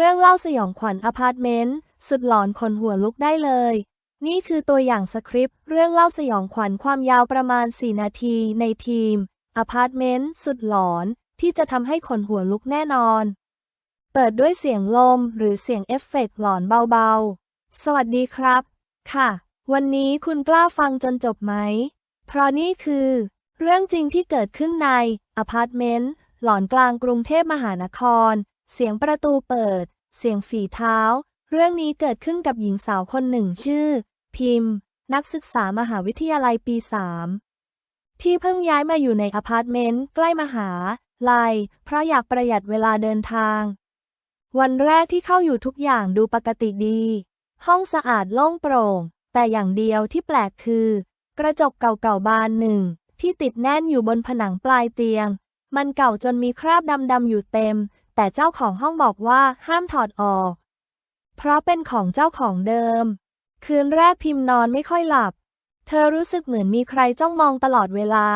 เรื่องเล่าสยองขวัญอพาร์ตเมนต์ สุดหลอนขนหัวลุกได้เลย นี่คือตัวอย่างสคริปต์เรื่องเล่าสยองขวัญความยาวประมาณ 4 นาทีในทีมอพาร์ตเมนต์สุดหลอนที่จะทำให้ขนหัวลุกแน่นอน เปิดด้วยเสียงลมหรือเสียงเอฟเฟกต์หลอนเบาๆ สวัสดีครับ ค่ะ วันนี้คุณกล้าฟังจนจบไหม เพราะนี่คือ เรื่องจริงที่เกิดขึ้นในอพาร์ตเมนต์หลอนกลางกรุงเทพมหานคร เสียงประตูเปิด เสียงฝีเท้า เรื่องนี้เกิดขึ้นกับหญิงสาวคนหนึ่งชื่อ พิมพ์ นักศึกษามหาวิทยาลัยปีสามที่เพิ่งย้ายมาอยู่ในอพาร์ตเมนต์ใกล้มหาลัย เพราะอยากประหยัดเวลาเดินทาง วันแรกที่เข้าอยู่ทุกอย่างดูปกติดี ห้องสะอาดโล่งโปร่ง แต่อย่างเดียวที่แปลกคือ กระจกเก่าๆบานหนึ่ง ที่ติดแน่นอยู่บนผนังปลายเตียง มันเก่าจนมีคราบดำๆอยู่เต็ม แต่เจ้าของห้องบอกว่าห้ามถอดออก เพราะเป็นของเจ้าของเดิม คืนแรกพิมพ์นอนไม่ค่อยหลับ เธอรู้สึกเหมือนมีใครจ้องมองตลอดเวลา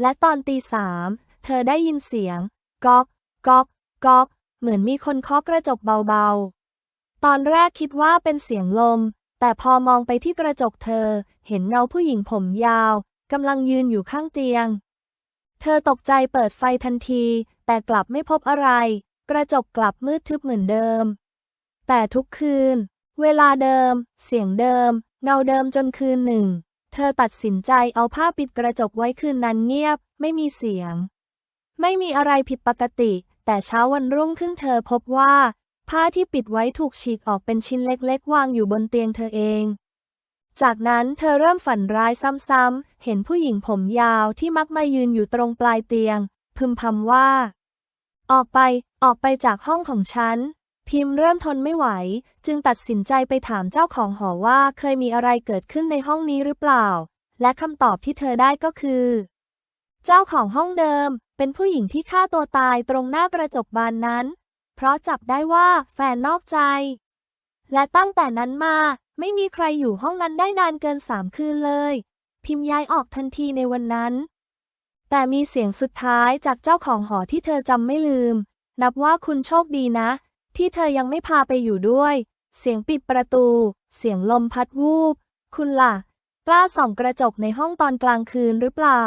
และตอนตีสามเธอได้ยินเสียงก๊อกก๊อกก๊อกเหมือนมีคนเคาะกระจกเบาๆ ตอนแรกคิดว่าเป็นเสียงลม แต่พอมองไปที่กระจกเธอ เห็นเงาผู้หญิงผมยาวกำลังยืนอยู่ข้างเตียง เธอตกใจเปิดไฟทันที แต่กลับไม่พบอะไร กระจกกลับมืดทึบเหมือนเดิม แต่ทุกคืน เวลาเดิม เสียงเดิม เงาเดิมจนคืนหนึ่ง เธอตัดสินใจเอาผ้าปิดกระจกไว้คืนนั้นเงียบ ไม่มีเสียง ไม่มีอะไรผิดปกติ แต่เช้าวันรุ่งขึ้นเธอพบว่า ผ้าที่ปิดไว้ถูกฉีกออกเป็นชิ้นเล็กๆ วางอยู่บนเตียงเธอเองจากนั้นเธอเริ่มฝันร้ายซ้ำๆ เห็นผู้หญิงผมยาวที่มักมายืนอยู่ตรงปลายเตียง พึมพำว่า ออกไป ออกไปจากห้องของฉัน พิมพ์เริ่มทนไม่ไหว จึงตัดสินใจไปถามเจ้าของหอว่าเคยมีอะไรเกิดขึ้นในห้องนี้หรือเปล่า และคำตอบที่เธอได้ก็คือ เจ้าของห้องเดิม เป็นผู้หญิงที่ฆ่าตัวตายตรงหน้ากระจกบานนั้น เพราะจับได้ว่าแฟนนอกใจ และตั้งแต่นั้นมา ไม่มีใครอยู่ห้องนั้นได้นานเกินสามคืนเลย พิมพ์ย้ายออกทันทีในวันนั้น แต่มีเสียงสุดท้ายจากเจ้าของหอที่เธอจำไม่ลืม นับว่าคุณโชคดีนะ ที่เธอยังไม่พาไปอยู่ด้วย เสียงปิดประตู เสียงลมพัดวูบ คุณล่ะ กล้าส่องกระจกในห้องตอนกลางคืนหรือเปล่า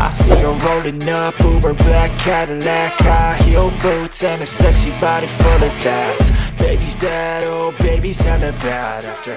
I see her rolling up, Uber black Cadillac High heel boots and a sexy body full of tats. Baby's bad, oh baby's hella bad. After her